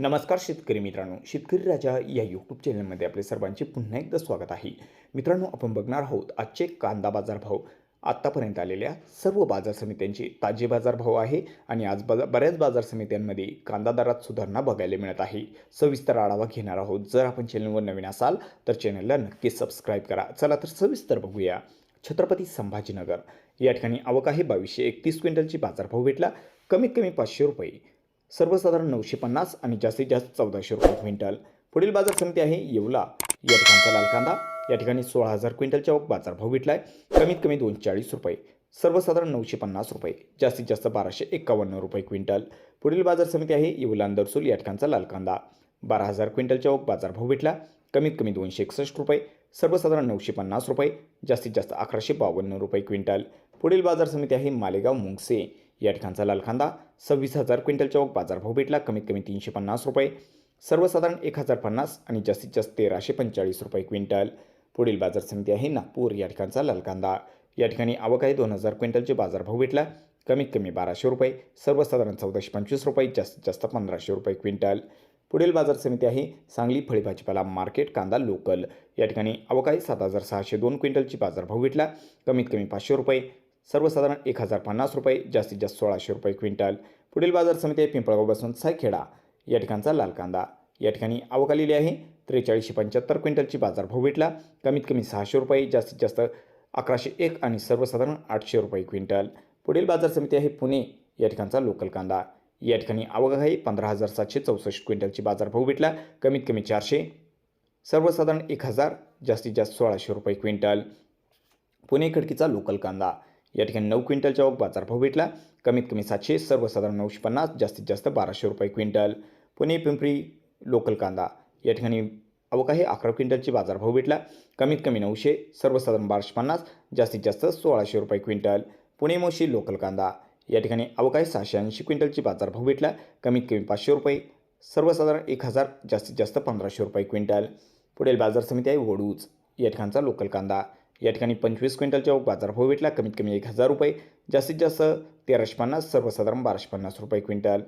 नमस्कार शेतकरी मित्रांनो शेतकरी राजा या यूट्यूब चॅनलमध्ये आपले सर्वांचे पुन्हा एकदा स्वागत आहे. मित्रांनो आपण बघणार आहोत आजचे कांदा बाजारभाव. आत्तापर्यंत आलेल्या सर्व बाजार समित्यांचे ताजे बाजारभाव आहे आणि आज बाजा बऱ्याच बाजार समित्यांमध्ये कांदा दरात सुधारणा बघायला मिळत आहे. सविस्तर आढावा घेणार आहोत. जर आपण चॅनलवर नवीन असाल तर चॅनलला नक्की सबस्क्राईब करा. चला तर सविस्तर बघूया. छत्रपती संभाजीनगर. या ठिकाणी आवक आहे बावीसशे एकतीस क्विंटलची बाजारभाव भेटला. कमीत कमी पाचशे रुपये. सर्वसाधारण नऊशे पन्नास आणि जास्तीत जास्त चौदाशे रुपये क्विंटल. पुढील बाजार समिती आहे येवला. या ठिकाणचा लाल कांदा. या ठिकाणी सोळा हजार क्विंटलच्या बाजारभाव भेटलाय. कमीत कमी दोनशे चाळीस रुपये. सर्वसाधारण नऊशे पन्नास रुपये. जास्तीत जास्त बाराशे एक्कावन्न रुपये क्विंटल. पुढील बाजार समिती आहे येवला अंदरसूल. या ठिकाणचा लाल कांदा. बारा हजार क्विंटलच्या बाजारभाव भेटला. कमीत कमी दोनशे एकसष्ट रुपये. सर्वसाधारण नऊशे पन्नास रुपये. जास्तीत जास्त अकराशे बावन्न रुपये क्विंटल. पुढील बाजार समिती आहे मालेगाव मुंगसे. या ठिकाणचा लाल कांदा सव्वीस हजार क्विंटलच्या बाजारभाव भेटला. कमीत कमी तीनशे पन्नास रुपये. सर्वसाधारण एक हजार पन्नास आणि जास्तीत जास्त तेराशे पंचेचाळीस रुपये क्विंटल. पुढील बाजार समिती आहे नागपूर. या ठिकाणचा लाल कांदा या ठिकाणी आवक आहे. दोन हजार क्विंटलचे बाजारभाव भेटला. कमीत कमी बाराशे रुपये. सर्वसाधारण चौदाशे पंचवीस रुपये. जास्तीत जास्त पंधराशे रुपये क्विंटल. पुढील बाजार समिती आहे सांगली फळी भाजीपाला मार्केट कांदा लोकल. या ठिकाणी अवकाळी सात हजार सहाशे दोन क्विंटलची बाजारभाव भेटला. कमीत कमी पाचशे रुपये. सर्वसाधारण एक हजार पन्नास रुपये जास्तीत जास्त सोळाशे रुपये क्विंटल. पुढील बाजार समिती आहे पिंपळगाव बसून सायखेडा. या ठिकाणचा लाल कांदा. या ठिकाणी आवक आलेली आहे. त्रेचाळीसशे पंच्याहत्तर क्विंटलची बाजारभाव भेटला. कमीत कमी सहाशे रुपये जास्तीत जास्त अकराशे एक आणि सर्वसाधारण आठशे रुपये क्विंटल. पुढील बाजार समिती आहे पुणे. या ठिकाणचा लोकल कांदा. या ठिकाणी आवक आहे. पंधरा हजार सातशे चौसष्ट क्विंटलची बाजारभाव भेटला. कमीत कमी चारशे. सर्वसाधारण एक हजार जास्तीत जास्त सोळाशे रुपये क्विंटल. पुणे खडकीचा लोकल कांदा. या ठिकाणी नऊ क्विंटलच्या बाजारभाव भेटला. कमीत कमी सातशे सर्वसाधारण नऊशे पन्नास जास्तीत जास्त बाराशे रुपये क्विंटल. पुणे पिंपरी लोकल कांदा. या ठिकाणी आवक आहे अकरा क्विंटलची बाजारभाव भेटला. कमीत कमी नऊशे सर्वसाधारण बाराशे पन्नास जास्तीत जास्त सोळाशे रुपये क्विंटल. पुणे मोशी लोकल कांदा. या ठिकाणी आवक आहे सहाशे ऐंशी क्विंटलची बाजारभाव भेटला. कमीत कमी पाचशे रुपये सर्वसाधारण एक हजार जास्तीत जास्त पंधराशे रुपये क्विंटल. पुढील बाजार समिती आहे वडूज. या ठिकाणचा लोकल कांदा. या ठिकाणी पंचवीस क्विंटलच्या बाजारभाव भेटला. कमीत कमी एक हजार रुपये जास्तीत जास्त तेराशे पन्नास सर्वसाधारण बाराशे पन्नास रुपये क्विंटल.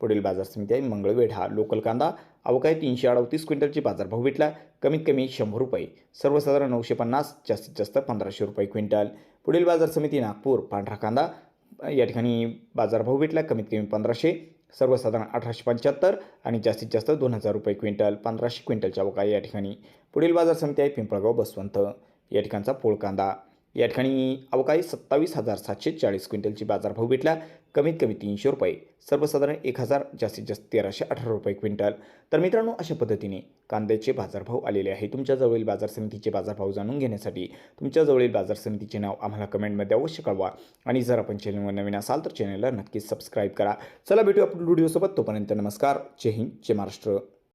पुढील बाजार समिती आहे मंगळवेढा. लोकल कांदा अवकाळी तीनशे अडतीस क्विंटलची. बाजारभाव भेटला. कमीत कमी शंभर रुपये सर्वसाधारण नऊशे पन्नास जास्तीत जास्त पंधराशे रुपये क्विंटल. पुढील बाजार समिती नागपूर पांढरा कांदा या ठिकाणी बाजारभाव भेटला. कमीत कमी पंधराशे सर्वसाधारण अठराशे पंच्याहत्तर आणि जास्तीत जास्त दोन हजार रुपये क्विंटल पंधराशे क्विंटलच्या अवकाळी या ठिकाणी. पुढील बाजार समिती आहे पिंपळगाव बसवंत. या ठिकाणचा पोळ कांदा. या ठिकाणी अवकाळी सत्तावीस हजार सातशे चाळीस क्विंटलची बाजारभाव भेटला. कमीत कमी तीनशे रुपये. सर्वसाधारण एक हजार जास्तीत जास्त तेराशे अठरा रुपये क्विंटल. तर मित्रांनो अशा पद्धतीने कांद्याचे बाजारभाव आलेले आहे तुमच्याजवळील बाजार समितीचे बाजारभाव जाणून घेण्यासाठी. तुमच्याजवळील बाजार समितीचे नाव आम्हाला कमेंटमध्ये अवश्य कळवा. आणि जर आपण चॅनलवर नवीन असाल तर चॅनलला नक्कीच सबस्क्राईब करा. चला भेटू आपण व्हिडिओसोबत. तोपर्यंत नमस्कार. जय हिंद जय महाराष्ट्र.